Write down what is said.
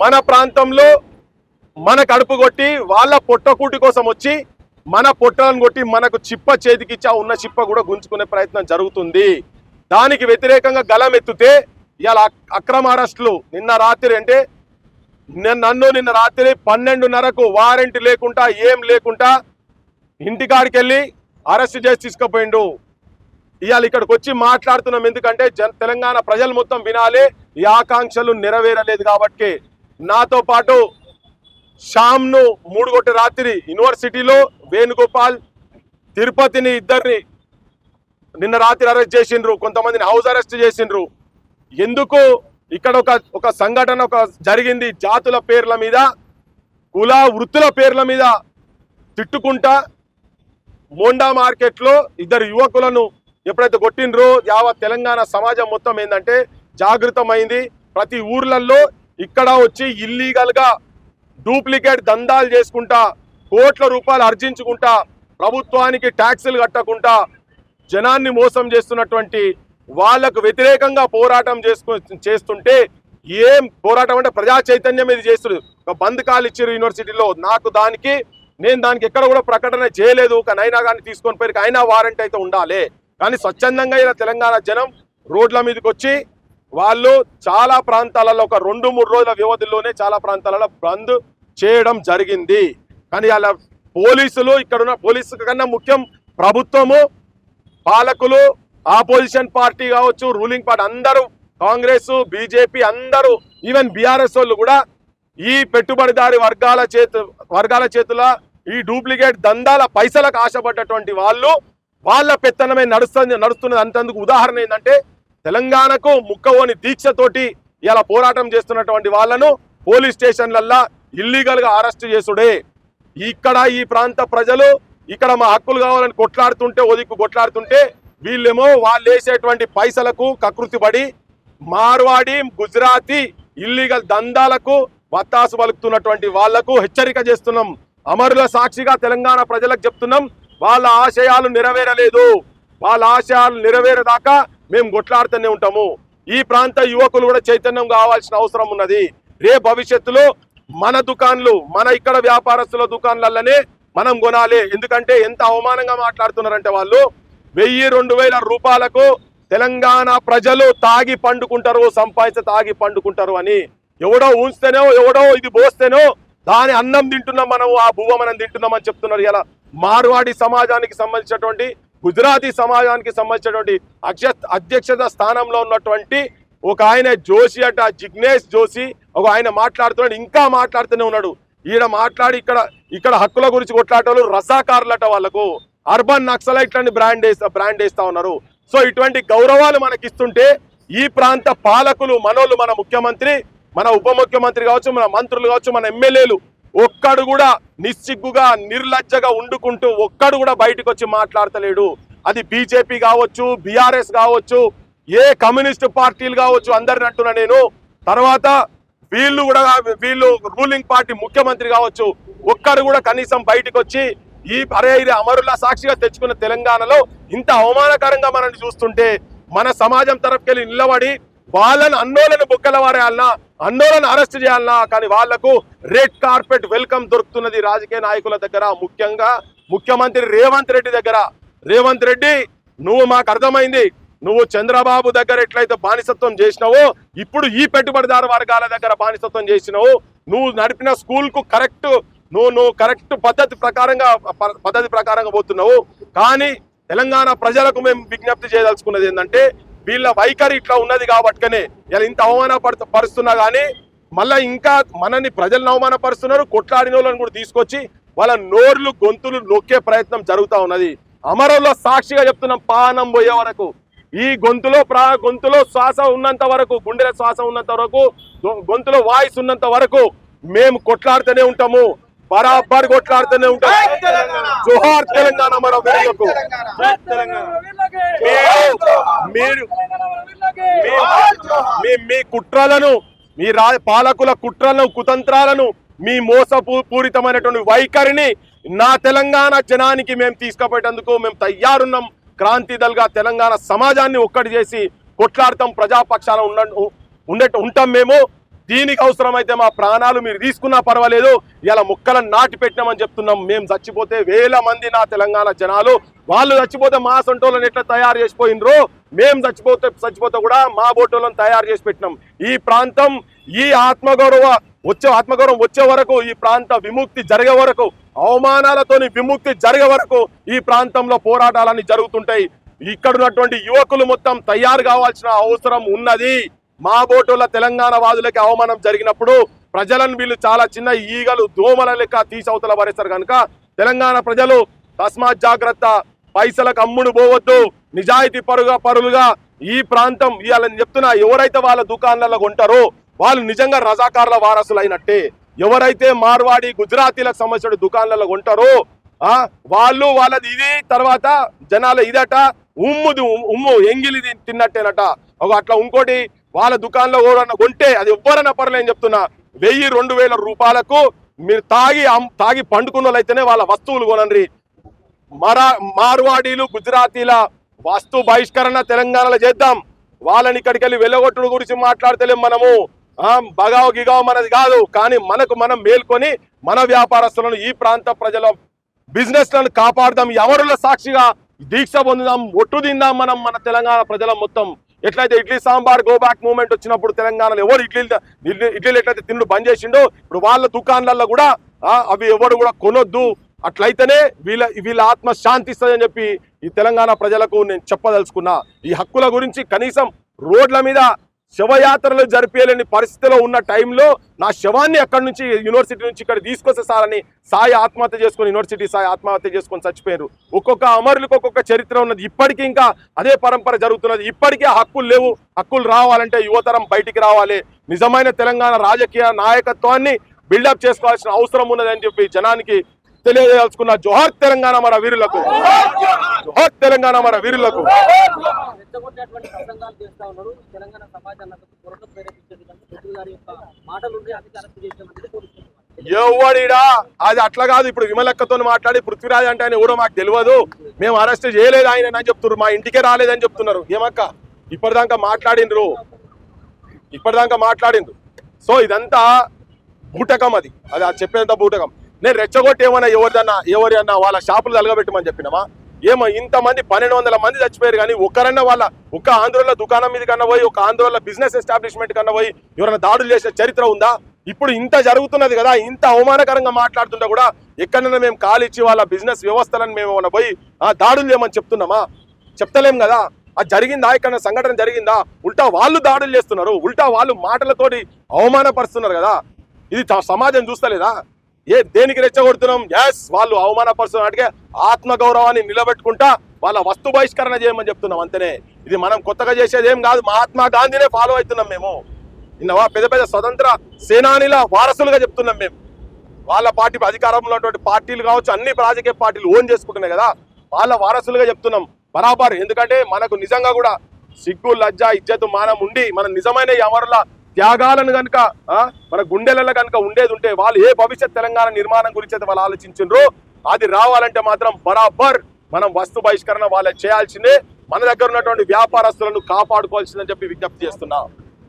మన ప్రాంతంలో మన కడుపు కొట్టి వాళ్ళ పొట్టకూటి కోసం వచ్చి మన పొట్టలను కొట్టి మనకు చిప్ప చేతికిచ్చి ఆ ఉన్న చిప్ప కూడా గుంజుకునే ప్రయత్నం జరుగుతుంది. దానికి వ్యతిరేకంగా గలం ఎత్తితే ఇవాళ అక్రమ అరెస్టులు నిన్న రాత్రి అంటే నన్ను నిన్న రాత్రి పన్నెండున్నరకు వారెంట్ లేకుండా ఏం లేకుండా ఇంటికాడికి వెళ్ళి అరెస్ట్ చేసి తీసుకుపోయిండు. ఇవాళ ఇక్కడికి వచ్చి మాట్లాడుతున్నాం ఎందుకంటే తెలంగాణ ప్రజలు మొత్తం వినాలి ఈ ఆకాంక్షలు నెరవేరలేదు కాబట్టి నాతో పాటు శ్యామ్ను మూడు కొట్టి రాత్రి యూనివర్సిటీలో వేణుగోపాల్ తిరుపతిని ఇద్దరిని నిన్న రాత్రి అరెస్ట్ చేసిండ్రు. కొంతమందిని హౌస్ అరెస్ట్ చేసిండ్రు. ఎందుకు ఇక్కడ ఒక ఒక సంఘటన ఒక జరిగింది జాతుల పేర్ల మీద కుల వృత్తుల పేర్ల మీద తిట్టుకుంటా మోండా మార్కెట్లో ఇద్దరు యువకులను ఎప్పుడైతే కొట్టిండ్రో యావత్ తెలంగాణ సమాజం మొత్తం ఏంటంటే జాగృతమైంది. ప్రతి ఊర్లలో ఇక్కడ వచ్చి ఇల్లీగల్గా డూప్లికేట్ దందాలు చేసుకుంటా కోట్ల రూపాయలు ఆర్జించుకుంటా ప్రభుత్వానికి ట్యాక్సులు కట్టకుండా జనాన్ని మోసం చేస్తున్నటువంటి వాళ్ళకు వ్యతిరేకంగా పోరాటం చేసుకు చేస్తుంటే ఏం పోరాటం అంటే ప్రజా చైతన్యం ఇది చేస్తుంది. ఒక బంద్ కాల్ ఇచ్చారు యూనివర్సిటీలో నాకు దానికి నేను దానికి ఎక్కడ కూడా ప్రకటన చేయలేదు కానీ అయినా కానీ తీసుకొని పోయి అయినా వారంటీ అయితే ఉండాలి. కానీ స్వచ్ఛందంగా ఇలా తెలంగాణ జనం రోడ్ల మీదకి వచ్చి వాళ్ళు చాలా ప్రాంతాలలో ఒక రెండు మూడు రోజుల వ్యవధిలోనే చాలా ప్రాంతాలలో బంద్ చేయడం జరిగింది. కానీ అలా పోలీసులు ఇక్కడ ఉన్న పోలీసు కన్నా ముఖ్యం ప్రభుత్వము పాలకులు ఆపోజిషన్ పార్టీ కావచ్చు రూలింగ్ పార్టీ అందరూ కాంగ్రెస్ బీజేపీ అందరూ ఈవెన్ బీఆర్ఎస్ వాళ్ళు కూడా ఈ పెట్టుబడిదారి వర్గాల చేతు వర్గాల చేతుల ఈ డూప్లికేట్ దందాల పైసలకు ఆశపడ్డటువంటి వాళ్ళు వాళ్ళ పెత్తనమే నడుస్తుంది నడుస్తున్నది అంతేందుకు ఉదాహరణ ఏంటంటే తెలంగాణకు ముక్కవోని దీక్షతోటి ఇలా పోరాటం చేస్తున్నటువంటి వాళ్ళను పోలీస్ స్టేషన్లల్లా ఇల్లీగల్గా అరెస్ట్ చేసుడే. ఇక్కడ ఈ ప్రాంత ప్రజలు ఇక్కడ మా హక్కులు కావాలని కొట్లాడుతుంటే ఒదిక్కు కొట్లాడుతుంటే వీళ్ళేమో వాళ్ళు వేసేటువంటి పైసలకు కకృతి పడి మార్వాడి గుజరాతీ ఇల్లీగల్ దందాలకు వత్తాసు పలుకుతున్నటువంటి వాళ్ళకు హెచ్చరిక చేస్తున్నాం. అమరుల సాక్షిగా తెలంగాణ ప్రజలకు చెప్తున్నాం. వాళ్ళ ఆశయాలు నెరవేరలేదు. వాళ్ళ ఆశయాలు నెరవేరేదాకా మేము కొట్లాడుతూనే ఉంటాము. ఈ ప్రాంత యువకులు కూడా చైతన్యం కావాల్సిన అవసరం ఉన్నది. రే భవిష్యత్తులో మన దుకాన్లు మన ఇక్కడ వ్యాపారస్తుల దుకాన్లల్లనే మనం కొనాలి. ఎందుకంటే ఎంత అవమానంగా మాట్లాడుతున్నారంటే వాళ్ళు వెయ్యి రెండు వేల రూపాయలకు తెలంగాణ ప్రజలు తాగి పండుకుంటారు సంపాదించి తాగి పండుకుంటారు అని. ఎవడో ఉంచితేనో ఎవడో ఇది పోస్తేనో దాని అన్నం తింటున్నాం మనం ఆ బువ్వ మనం తింటున్నాం అని చెప్తున్నారు. ఇలా మార్వాడి సమాజానికి సంబంధించినటువంటి గుజరాతీ సమాజానికి సంబంధించినటువంటి అక్ష అధ్యక్షత స్థానంలో ఉన్నటువంటి ఒక ఆయన జోషి అట జిగ్నేష్ జోషి. ఒక ఆయన మాట్లాడుతున్నాడు ఇంకా మాట్లాడుతూనే ఉన్నాడు. ఈడ మాట్లాడి ఇక్కడ ఇక్కడ హక్కుల గురించి కొట్లాడేవాళ్ళు రసాకారులట వాళ్ళకు. అర్బన్ నక్సలైట్లని బ్రాండ్ వేస్తా బ్రాండ్ వేస్తా ఉన్నారు. సో ఇటువంటి గౌరవాలు మనకిస్తుంటే ఈ ప్రాంత పాలకులు మనోళ్ళు మన ముఖ్యమంత్రి మన ఉప ముఖ్యమంత్రి కావచ్చు మన మంత్రులు కావచ్చు మన ఎమ్మెల్యేలు ఒక్కడు కూడా నిస్సిగ్గుగా నిర్లజ్జగా ఉండుకుంటూ ఒక్కడు కూడా బయటకు వచ్చి మాట్లాడతలేడు. అది బీజేపీ కావచ్చు బీఆర్ఎస్ కావచ్చు ఏ కమ్యూనిస్ట్ పార్టీలు కావచ్చు అందరిని అంటున్నా నేను. తర్వాత వీళ్ళు కూడా వీళ్ళు రూలింగ్ పార్టీ ముఖ్యమంత్రి కావచ్చు ఒక్కడు కూడా కనీసం బయటకు వచ్చి ఈ అరే ఇది అమరుల సాక్షిగా తెచ్చుకున్న తెలంగాణలో ఇంత అవమానకరంగా మనల్ని చూస్తుంటే మన సమాజం తరఫుకెళ్ళి నిలబడి వాళ్ళని అన్నోళ్ళని బొక్కల వారేయాలన్నా అన్నోళ్ళని అరెస్ట్ చేయాలన్నా కానీ వాళ్ళకు రెడ్ కార్పెట్ వెల్కమ్ దొరుకుతున్నది రాజకీయ నాయకుల దగ్గర ముఖ్యంగా ముఖ్యమంత్రి రేవంత్ రెడ్డి దగ్గర. రేవంత్ రెడ్డి నువ్వు మాకు అర్థమైంది. నువ్వు చంద్రబాబు దగ్గర ఎట్లయితే బానిసత్వం చేసినావో ఇప్పుడు ఈ పెట్టుబడిదారు వర్గాల దగ్గర బానిసత్వం చేసినావు. నువ్వు నడిపిన స్కూల్కు కరెక్ట్ నువ్వు నువ్వు కరెక్ట్ పద్ధతి ప్రకారంగా పద్ధతి ప్రకారంగా పోతున్నావు. కానీ తెలంగాణ ప్రజలకు మేము విజ్ఞప్తి చేయదలుచుకున్నది ఏంటంటే వీళ్ళ వైఖరి ఇట్లా ఉన్నది కాబట్టుకనే ఇలా ఇంత అవమాన పరుస్తున్నా కానీ మళ్ళా ఇంకా మనని ప్రజలను అవమానపరుస్తున్నారు. కొట్లాడిన వాళ్ళని కూడా తీసుకొచ్చి వాళ్ళ నోర్లు గొంతులు నొక్కే ప్రయత్నం జరుగుతా ఉన్నది. అమరంలో సాక్షిగా చెప్తున్నాం పానం పోయే వరకు. ఈ గొంతులో ప్రా గొంతులో శ్వాస ఉన్నంత వరకు గుండెల శ్వాస ఉన్నంత వరకు గొంతులో వాయిస్ ఉన్నంత వరకు మేము కొట్లాడుతూనే ఉంటాము. బరాబర్ కొట్లాడుతూనే ఉంటాం జోహార్ తెలంగాణ మన వీరులకు మీరు మీ మీ కుట్రలను మీ రా పాలకుల కుట్రలను కుతంత్రాలను మీ మోసపూ పూరితమైనటువంటి వైఖరిని నా తెలంగాణ జనానికి మేము తీసుకుపోయేటందుకు మేము తయారున్నాం. క్రాంతి దల్గా తెలంగాణ సమాజాన్ని ఒక్కటి చేసి కొట్లాడతాం. ప్రజాపక్షాన ఉండ ఉండే ఉంటాం మేము. దీనికి అవసరమైతే మా ప్రాణాలు మీరు తీసుకున్నా పర్వాలేదు. ఇలా ముక్కలను నాటి పెట్టినామని చెప్తున్నాం. మేము చచ్చిపోతే వేల మంది నా తెలంగాణ జనాలు. వాళ్ళు చచ్చిపోతే మా సొంటోళ్ళని ఎట్లా తయారు చేసిపోయినరు మేము చచ్చిపోతే చచ్చిపోతే కూడా మా బోటోళ్ళని తయారు చేసి పెట్టినాం. ఈ ప్రాంతం ఈ ఆత్మగౌరవ వచ్చే ఆత్మగౌరవం వచ్చే వరకు ఈ ప్రాంత విముక్తి జరిగే వరకు అవమానాలతోని విముక్తి జరిగే వరకు ఈ ప్రాంతంలో పోరాటాలన్నీ జరుగుతుంటాయి. ఇక్కడ ఉన్నటువంటి యువకులు మొత్తం తయారు కావాల్సిన అవసరం ఉన్నది. మా బోటోళ్ళ తెలంగాణ వాదులకి అవమానం జరిగినప్పుడు ప్రజలను వీళ్ళు చాలా చిన్న ఈగలు దోమల లెక్క తీసవతల పరేస్తారు కనుక తెలంగాణ ప్రజలు తస్మాత్ జాగ్రత్త పైసలకు అమ్ముడు పోవద్దు నిజాయితీ పరుగా పరులుగా ఈ ప్రాంతం ఇవాళ చెప్తున్నా ఎవరైతే వాళ్ళ దుకాణాలలో కొంటారో వాళ్ళు నిజంగా రజాకారుల వారసులు అయినట్టే ఎవరైతే మార్వాడి గుజరాతీలకు సంబంధించిన దుకాణాలలో కొంటారో ఆ వాళ్ళు వాళ్ళది ఇది తర్వాత జనాల ఇదట ఉమ్ముది ఉమ్- ఉమ్ము ఎంగిలి తిన్నట్టేనట. ఒక అట్లా ఇంకోటి వాళ్ళ దుకాణంలో ఎవరన్నా కొంటే అది ఎవ్వరన్నా పర్లేని చెప్తున్నా వెయ్యి రెండు వేల రూపాయలకు మీరు తాగి తాగి పండుకున్న వాళ్ళ వస్తువులు కొనండి. మరా మార్వాడీలు గుజరాతీల వస్తు బహిష్కరణ తెలంగాణలో చేద్దాం. వాళ్ళని ఇక్కడికి వెళ్ళి వెళ్ళగొట్టుడు గురించి మాట్లాడతలేం మనము. బగావ్ గిగావ్ మనది కాదు. కానీ మనకు మనం మేల్కొని మన వ్యాపారస్తులను ఈ ప్రాంత ప్రజల బిజినెస్లను కాపాడదాం. ఎవరుల సాక్షిగా దీక్ష పొందుదాం ఒట్టు తిందాం మనం మన తెలంగాణ ప్రజల మొత్తం. ఎట్లయితే idli sambar go back movement వచ్చినప్పుడు తెలంగాణలో ఎవరు ఇడ్లీ ఇడ్లీ ఇడ్లీలు ఎట్లయితే తిండు బంద్ చేసిండో ఇప్పుడు వాళ్ళ దుకాణాలలో కూడా అవి ఎవరు కూడా కొనొద్దు. అట్లయితేనే వీళ్ళ వీళ్ళ ఆత్మ శాంతిస్తుందని చెప్పి ఈ తెలంగాణ ప్రజలకు నేను చెప్పదలుచుకున్నా. ఈ హక్కుల గురించి కనీసం రోడ్ల మీద శవయాత్రలు జరిపేయలేని పరిస్థితిలో ఉన్న టైంలో నా శవాన్ని అక్కడి నుంచి యూనివర్సిటీ నుంచి ఇక్కడ తీసుకొస్తే సారని సాయి ఆత్మహత్య చేసుకొని యూనివర్సిటీ సాయి ఆత్మహత్య చేసుకొని చచ్చిపోయారు. ఒక్కొక్క అమరులకు ఒక్కొక్క చరిత్ర ఉన్నది. ఇప్పటికీ ఇంకా అదే పరంపర జరుగుతున్నది. ఇప్పటికీ హక్కులు లేవు. హక్కులు రావాలంటే యువతరం బయటికి రావాలి. నిజమైన తెలంగాణ రాజకీయ నాయకత్వాన్ని బిల్డప్ చేసుకోవాల్సిన అవసరం ఉన్నదని చెప్పి జనానికి తెలియజేయాల్సుకున్న జోహార్ తెలంగాణ మన వీరులకు. జోహార్ తెలంగాణ మన వీరులకు. రెచ్చగొట్టేటువంటి ప్రసంగాలు చేస్తా ఉన్నారు. తెలంగాణ సమాజాన్ని కొరత ప్రేరేపించే విధంగా మోదీ గారి యొక్క మాటలు ఉండి చేసామని పోలీసులు ఎవడిడా అది అట్లా కాదు. ఇప్పుడు విమలక్కతో మాట్లాడి పృథ్వీరాజ్ అంటే ఆయన ఎవరో మాకు తెలియదు. మేము అరెస్ట్ చేయలేదు ఆయన అని చెప్తున్నారు. మా ఇంటికే రాలేదని చెప్తున్నారు. ఏమక్క? ఇప్పటిదాకా మాట్లాడిండ్రు. ఇప్పటిదాకా మాట్లాడిండ్రు. సో ఇదంతా బూటకం అది. అది అది చెప్పేంత బూటకం. నేను రెచ్చగొట్టి ఏమన్నా ఎవరిదన్నా ఎవరి అన్నా వాళ్ళ షాపులు తలగబెట్టమని చెప్పినామా? ఏమో ఇంతమంది పన్నెండు వందల మంది చచ్చిపోయారు కానీ ఒక్కరన్నా వాళ్ళ ఒక్క ఆంధ్రోళ్ళ దుకాణం మీద కన్నా పోయి ఒక ఆంధ్రోళ్ళ బిజినెస్ ఎస్టాబ్లిష్మెంట్ కన్నా పోయి ఎవరైనా దాడులు చేసే చరిత్ర ఉందా? ఇప్పుడు ఇంత జరుగుతున్నది కదా ఇంత అవమానకరంగా మాట్లాడుతుంటే కూడా ఎక్కడైనా మేము కాలిచ్చి వాళ్ళ బిజినెస్ వ్యవస్థలను మేము ఏమైనా పోయి ఆ, దాడులు చేయమని చెప్తున్నామా? చెప్తలేం కదా? అది జరిగిందా? ఇక్కడ సంఘటన జరిగిందా? ఉల్టా వాళ్ళు దాడులు చేస్తున్నారు ఉల్టా వాళ్ళు మాటలతోటి అవమానపరుస్తున్నారు కదా? ఇది సమాజం చూస్తలేదా? ఏ దేనికి రెచ్చగొడుతున్నాం? ఎస్ వాళ్ళు అవమానపరుస్తున్న అడిగే ఆత్మగౌరవాన్ని నిలబెట్టుకుంటా వాళ్ళ వస్తు బహిష్కరణ చేయమని చెప్తున్నాం అంతనే. ఇది మనం కొత్తగా చేసేది ఏం కాదు మహాత్మా గాంధీనే ఫాలో అవుతున్నాం మేము. ఇన్నవా పెద్ద పెద్ద స్వతంత్ర సేనానిల వారసులుగా చెప్తున్నాం మేము. వాళ్ళ పార్టీ అధికారంలో ఉన్నటువంటి పార్టీలు కావచ్చు అన్ని రాజకీయ పార్టీలు ఓన్ చేసుకుంటున్నాయి కదా. వాళ్ళ వారసులుగా చెప్తున్నాం. బరాబర్. ఎందుకంటే మనకు నిజంగా కూడా సిగ్గు లజ్జ ఇజ్జత్ మానం ఉండి మన నిజమైన ఈ అమరుల త్యాగాలను కనుక మన గుండెలలో కనుక ఉండేది ఉంటే వాళ్ళు ఏ భవిష్యత్ తెలంగాణ నిర్మాణం గురించి అయితే వాళ్ళు ఆలోచించిండ్రో అది రావాలంటే మాత్రం బరాబర్ మనం వస్తు బహిష్కరణ వాళ్ళకి చేయాల్సిందే. మన దగ్గర ఉన్నటువంటి వ్యాపారస్తులను కాపాడుకోవాల్సిందని చెప్పి విజ్ఞప్తి చేస్తున్నాం.